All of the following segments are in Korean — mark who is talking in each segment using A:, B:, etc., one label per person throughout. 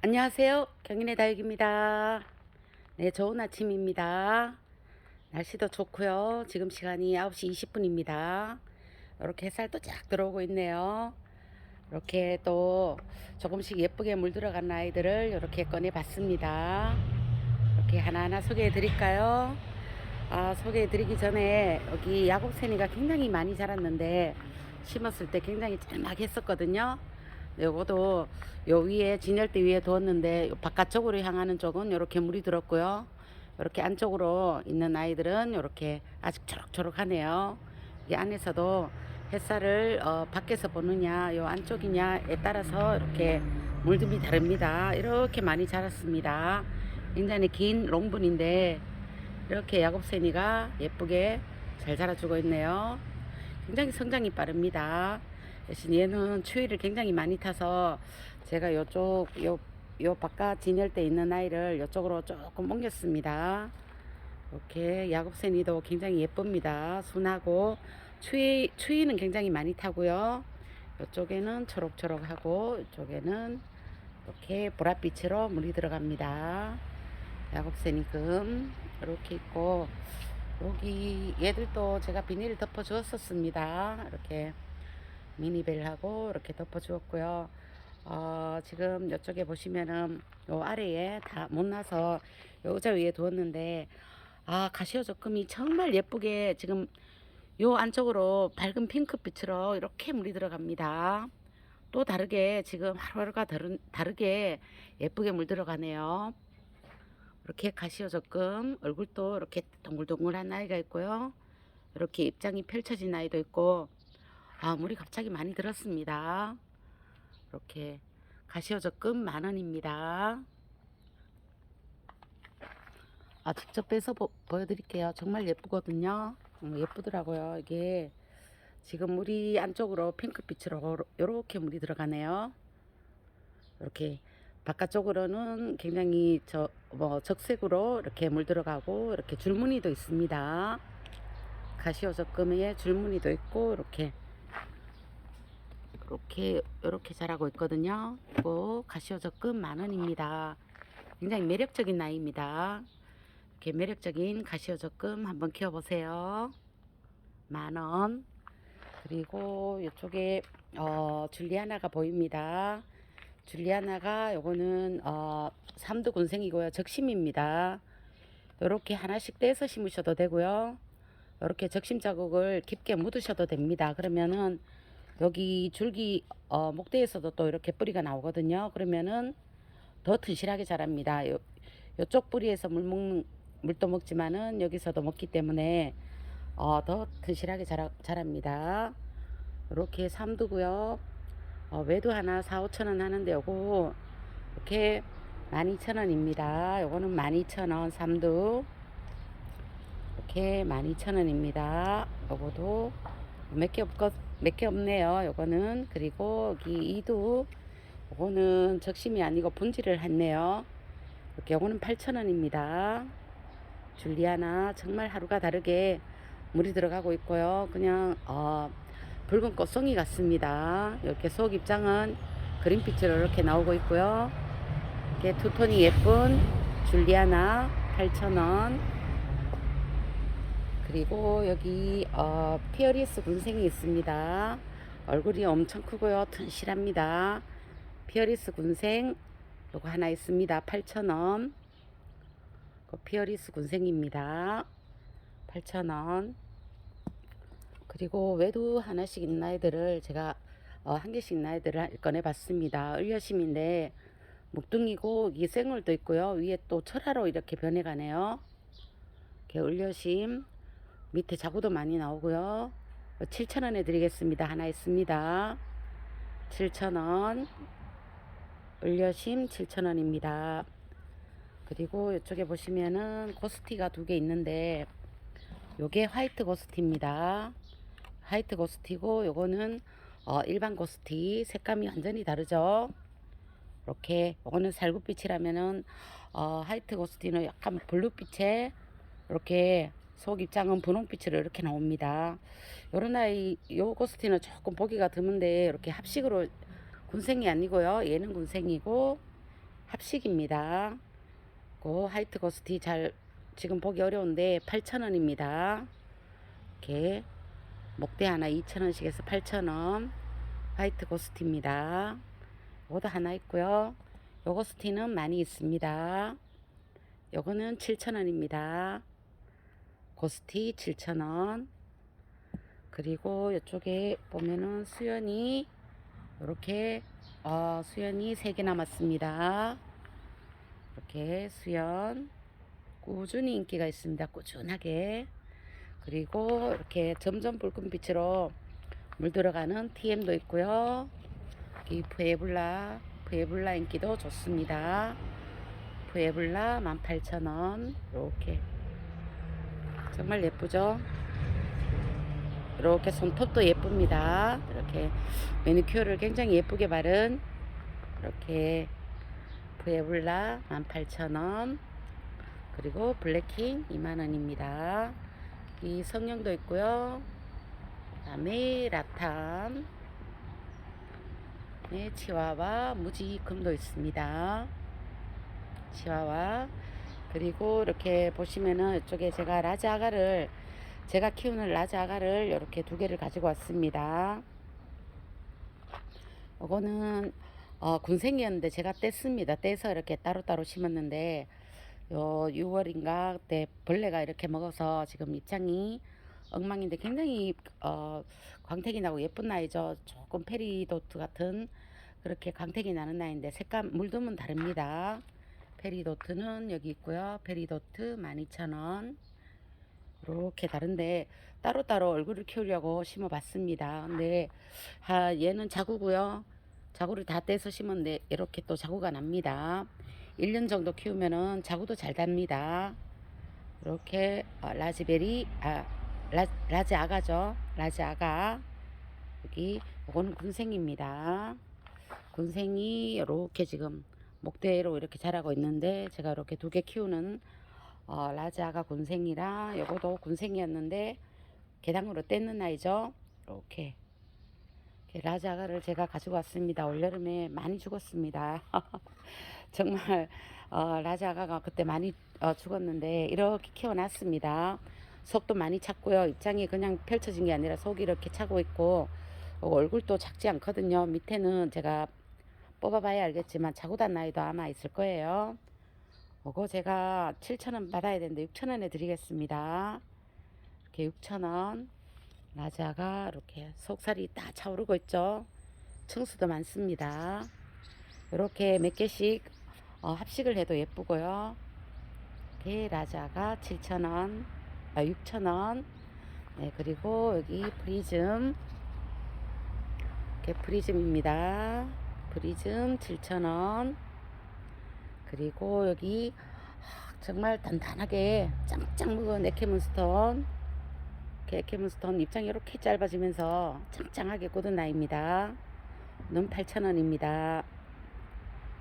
A: 안녕하세요. 경인의 다육입니다. 네, 좋은 아침입니다. 날씨도 좋고요. 지금 시간이 9시 20분입니다. 이렇게 햇살도 쫙 들어오고 있네요. 이렇게 또 조금씩 예쁘게 물들어간 아이들을 이렇게 꺼내 봤습니다. 이렇게 하나하나 소개해 드릴까요? 아, 소개해 드리기 전에 여기 야곡새니가 굉장히 많이 자랐는데 심었을 때 굉장히 짤막했었거든요. 요거도 요 위에 진열대 위에 두었는데 요 바깥쪽으로 향하는 쪽은 이렇게 물이 들었고요. 이렇게 안쪽으로 있는 아이들은 이렇게 아직 초록초록하네요. 이 안에서도 햇살을 어, 밖에서 보느냐 요 안쪽이냐에 따라서 이렇게 물듬이 다릅니다. 이렇게 많이 자랐습니다. 굉장히 긴 롱분인데 이렇게 야곱새니가 예쁘게 잘 자라주고 있네요. 굉장히 성장이 빠릅니다. 대신 얘는 추위를 굉장히 많이 타서 제가 요쪽 요, 요 바깥 진열대 있는 아이를 요쪽으로 조금 옮겼습니다. 이렇게 야곱새니도 굉장히 예쁩니다. 순하고 추위 추위는 굉장히 많이 타고요. 이쪽에는 초록초록하고 이쪽에는 이렇게 보랏빛으로 물이 들어갑니다. 야곱새니금 이렇게 있고 여기 얘들도 제가 비닐을 덮어 주었었습니다. 이렇게 미니벨하고 이렇게 덮어 주었고요. 어, 지금 이쪽에 보시면은 요 아래에 다 못 나서 요 의자 위에 두었는데 아 가시오 조금이 정말 예쁘게 지금 요 안쪽으로 밝은 핑크빛으로 이렇게 물이 들어갑니다. 또 다르게 지금 하루하루가 다른, 다르게 예쁘게 물 들어가네요. 이렇게 가시오 조금 얼굴도 이렇게 동글동글한 아이가 있고요. 이렇게 입장이 펼쳐진 아이도 있고 아 물이 갑자기 많이 들었습니다. 이렇게 가시오 조금 만 원입니다. 아 직접 빼서 보, 보여드릴게요. 정말 예쁘거든요. 음, 예쁘더라고요. 이게 지금 물이 안쪽으로 핑크빛으로 이렇게 물이 들어가네요. 이렇게 바깥쪽으로는 굉장히 저 뭐 적색으로 이렇게 물 들어가고 이렇게 줄무늬도 있습니다. 가시오 적금에 줄무늬도 있고 이렇게 이렇게 이렇게 자라고 있거든요. 그리고 가시오 적금 만 원입니다. 굉장히 매력적인 나이입니다. 이렇게 매력적인 가시오 적금 한번 키워보세요. 만 원. 그리고 이쪽에 어, 줄리아나가 보입니다. 줄리아나가 요거는 어, 삼두 군생이고요. 적심입니다. 이렇게 하나씩 떼서 심으셔도 되고요. 이렇게 적심 자국을 깊게 묻으셔도 됩니다. 그러면은 여기 줄기 어, 목대에서도 또 이렇게 뿌리가 나오거든요. 그러면은 더 튼실하게 자랍니다. 요, 요쪽 뿌리에서 물 먹는 물도 먹지만은 여기서도 먹기 때문에 어, 더 튼실하게 자라, 자랍니다. 이렇게 삼두고요. 어, 외도 하나 4, 5천 원 하는데 요거 이렇게 12,000원입니다. 요거는 12,000원 삼두 이렇게 12,000원입니다. 요거도 몇 개 없거 몇 개 없네요. 요거는 그리고 여기 이두 요거는 적심이 아니고 분질을 했네요. 이렇게 요거는 8,000원입니다. 줄리아나 정말 하루가 다르게 물이 들어가고 있고요. 그냥 어, 붉은 꽃송이 같습니다. 이렇게 속 입장은 그린빛으로 이렇게 나오고 있고요. 이렇게 투톤이 예쁜 줄리아나 8,000원. 그리고 여기 어, 피어리스 군생이 있습니다. 얼굴이 엄청 크고요. 튼실합니다. 피어리스 군생 요거 하나 있습니다. 8,000원. 그 피어리스 군생입니다. 8,000원. 그리고 외도 하나씩 있는 아이들을 제가 어, 한 개씩 있는 아이들을 꺼내 봤습니다. 을려심인데 묵둥이고 이 생얼도 있고요. 위에 또 철화로 이렇게 변해가네요. 이렇게 을려심 밑에 자구도 많이 나오고요. 7,000원에 드리겠습니다. 하나 있습니다. 7,000원. 을려심 7,000원입니다. 그리고 이쪽에 보시면은 고스티가 두 개 있는데 요게 화이트 고스티입니다. 화이트 고스티고 요거는 어, 일반 고스티 색감이 완전히 다르죠. 이렇게 요거는 살구빛이라면은 어, 화이트 고스티는 약간 블루빛에 이렇게 속 입장은 분홍빛으로 이렇게 나옵니다. 요런 아이 요 고스티는 조금 보기가 드문데 이렇게 합식으로 군생이 아니고요. 얘는 군생이고 합식입니다. 그 화이트 고스티 잘 지금 보기 어려운데 8,000원입니다. 이렇게 목대 하나 2,000원씩 해서 8,000원 화이트 고스티입니다. 요것도 하나 있고요. 요 고스티는 많이 있습니다. 요거는 7,000원입니다. 고스티 7,000원. 그리고 이쪽에 보면은 수연이 이렇게 어, 수연이 3개 남았습니다. 이렇게 수연 꾸준히 인기가 있습니다. 꾸준하게. 그리고 이렇게 점점 붉은 빛으로 물들어가는 TM도 있고요. 이 푸에블라, 푸에블라 인기도 좋습니다. 푸에블라 18,000원. 이렇게 정말 예쁘죠? 이렇게 손톱도 예쁩니다. 이렇게 매니큐어를 굉장히 예쁘게 바른 이렇게 푸에블라 18,000원 그리고 블랙킹 2만원입니다. 이 성형도 있고요. 그다음에 라탄 네, 치와와 무지금도 있습니다. 치와와 그리고 이렇게 보시면은 이쪽에 제가 라자아가를 제가 키우는 라자아가를 이렇게 두 개를 가지고 왔습니다. 이거는 어, 군생이었는데 제가 뗐습니다. 떼서 이렇게 따로따로 심었는데 요 6월인가 그때 벌레가 이렇게 먹어서 지금 입장이 엉망인데 굉장히 어, 광택이 나고 예쁜 나이죠. 조금 페리도트 같은 그렇게 광택이 나는 나이인데 색감 물듬은 다릅니다. 페리도트는 여기 있고요. 페리도트 12,000원. 이렇게 다른데 따로따로 얼굴을 키우려고 심어 봤습니다. 근데 아, 얘는 자구고요. 자구를 다 떼서 심었는데 이렇게 또 자구가 납니다. 1년 정도 키우면은 자구도 잘 답니다. 이렇게 어, 라즈베리 아 라, 라즈 아가죠. 라즈 아가 여기 이거는 군생입니다. 군생이 이렇게 지금 목대로 이렇게 자라고 있는데 제가 이렇게 두 개 키우는 어, 라자가 군생이라 요거도 군생이었는데 개당으로 뗐는 아이죠. 이렇게 이렇게 라자가를 제가 가지고 왔습니다. 올여름에 많이 죽었습니다. 정말 어, 라자가가 그때 많이 어, 죽었는데 이렇게 키워놨습니다. 속도 많이 찼고요. 입장이 그냥 펼쳐진 게 아니라 속이 이렇게 차고 있고 어, 얼굴도 작지 않거든요. 밑에는 제가 뽑아봐야 알겠지만 자고단 나이도 아마 있을 거예요. 이거 제가 7,000원 받아야 되는데 6,000원에 드리겠습니다. 이렇게 6,000원. 라자가 이렇게 속살이 다 차오르고 있죠. 층수도 많습니다. 이렇게 몇 개씩 어, 합식을 해도 예쁘고요. 이렇게 라자가 7,000원, 아 6,000원. 네, 그리고 여기 프리즘. 이렇게 프리즘입니다. 프리즘 7,000원. 그리고 여기 정말 단단하게 짱짱 묵은 에케문스톤 에케문스톤 입장이 이렇게 짧아지면서 짱짱하게 꽂은 나입니다. 는 8,000원입니다.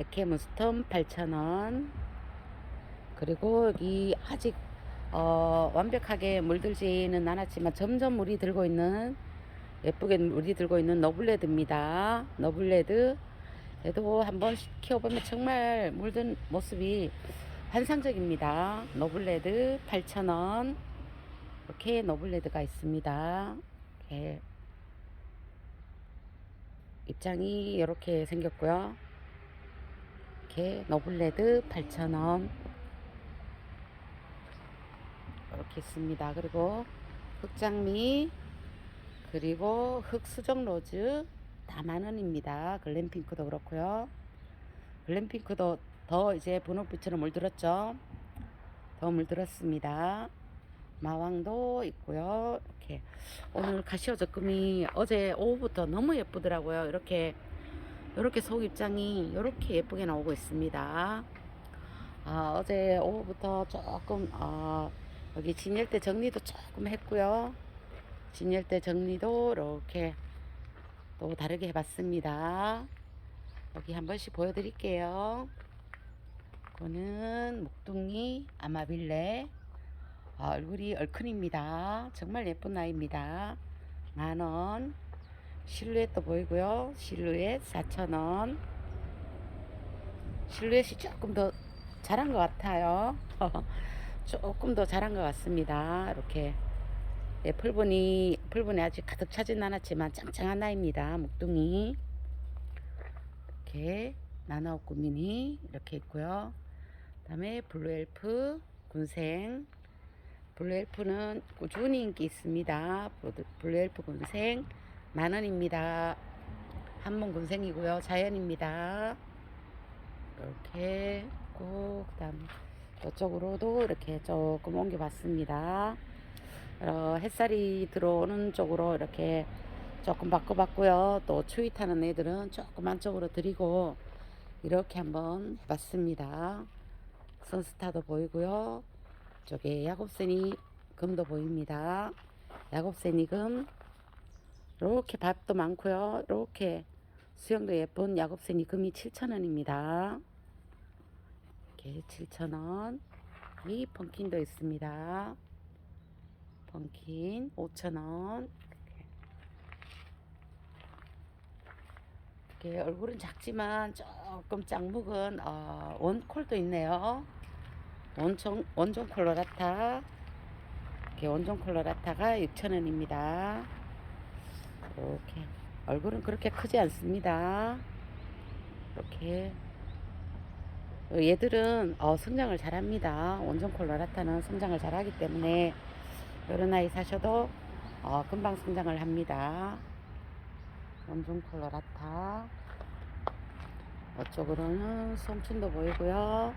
A: 에케문스톤 8,000원 그리고 여기 아직 어, 완벽하게 물들지는 않았지만 점점 물이 들고 있는 예쁘게 물이 들고 있는 너블레드입니다. 너블레드 얘도 한번 키워보면 정말 물든 모습이 환상적입니다. 노블레드 8,000원 이렇게 노블레드가 있습니다. 이렇게 입장이 이렇게 생겼고요. 이렇게 노블레드 8,000원 이렇게 있습니다. 그리고 흑장미 그리고 흑수정 로즈 다 만원입니다. 글램핑크도 그렇고요. 글램핑크도 더 이제 분홍빛으로 물들었죠. 더 물들었습니다. 마왕도 있고요. 이렇게 오늘 가시오 적금이 어제 오후부터 너무 예쁘더라고요. 이렇게 이렇게 속 입장이 이렇게 예쁘게 나오고 있습니다. 아, 어제 오후부터 조금 어, 여기 진열대 정리도 조금 했고요. 진열대 정리도 이렇게 또 다르게 해봤습니다. 여기 한 번씩 보여드릴게요. 이거는 목둥이 아마빌레 아, 얼굴이 얼큰입니다. 정말 예쁜 아이입니다. 만원 실루엣도 보이고요. 실루엣 4천원 실루엣이 조금 더 자란 것 같아요. 조금 더 자란 것 같습니다. 이렇게 예, 풀분이 풀분이 아직 가득 차진 않았지만 짱짱한 나입니다. 목둥이 이렇게 나나옥구 미니 이렇게 있고요. 그다음에 블루엘프 군생 블루엘프는 꾸준히 인기 있습니다. 블루- 블루엘프 군생 만원입니다. 한문 군생이고요. 자연입니다. 이렇게 있고 그다음 이쪽으로도 이렇게 조금 옮겨봤습니다. 어, 햇살이 들어오는 쪽으로 이렇게 조금 바꿔봤고요. 또 추위 타는 애들은 조금 안쪽으로 들이고 이렇게 한번 해봤습니다. 선스타도 보이고요. 쪽에 야곱새니 금도 보입니다. 야곱새니 금 이렇게 밥도 많고요. 이렇게 수영도 예쁜 야곱새니 금이 7,000원입니다. 이렇게 7,000원. 이 펑킨도 있습니다. 펑킨 5,000원. 이렇게. 얼굴은 작지만 조금 짱묵은 어, 원콜도 있네요. 원종 원종 콜로라타. 이렇게 원종 콜로라타가 6,000원입니다. 이렇게 얼굴은 그렇게 크지 않습니다. 이렇게 얘들은 어, 성장을 잘합니다. 원종 콜로라타는 성장을 잘하기 때문에 이런 아이 사셔도 어, 금방 성장을 합니다. 원종 콜로라타 이쪽으로는 송춘도 보이고요.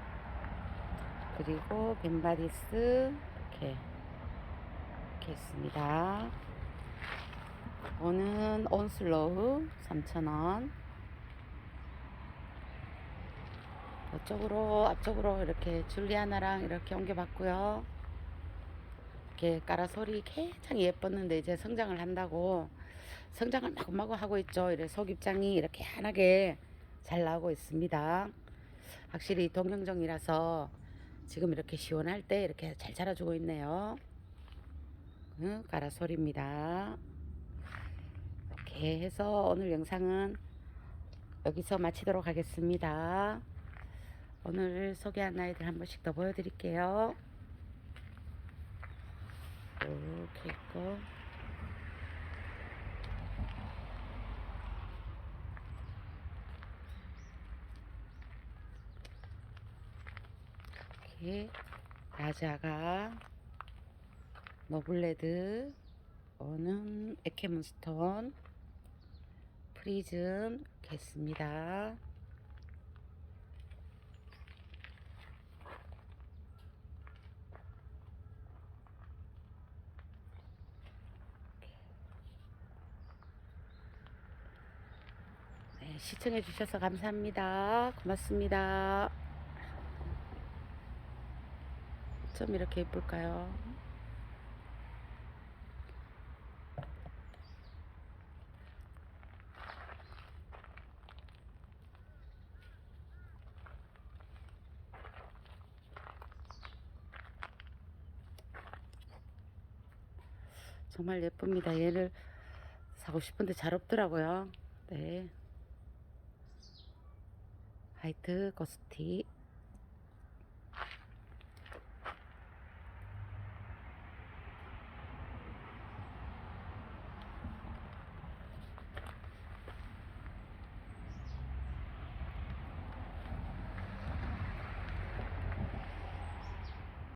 A: 그리고 벤바디스 이렇게 이렇게 있습니다. 오는 온슬로우 3,000원. 이쪽으로 앞쪽으로 이렇게 줄리아나랑 이렇게 옮겨봤고요. 이렇게 까라솔이 굉장히 예뻤는데 이제 성장을 한다고 성장을 마구마구 하고 있죠. 이래 속입장이 이렇게 환하게 잘 나오고 있습니다. 확실히 동경정이라서 지금 이렇게 시원할 때 이렇게 잘 자라주고 있네요. 응, 까라솔입니다. 이렇게 해서 오늘 영상은 여기서 마치도록 하겠습니다. 오늘 소개한 아이들 한 번씩 더 보여드릴게요. 이렇게 있고 이렇게 라자가 노블레드 오는 에케문스톤 프리즘 있습니다. 시청해 주셔서 감사합니다. 고맙습니다. 좀 이렇게 예쁠까요? 정말 예쁩니다. 얘를 사고 싶은데 잘 없더라고요. 네. 화이트 고스티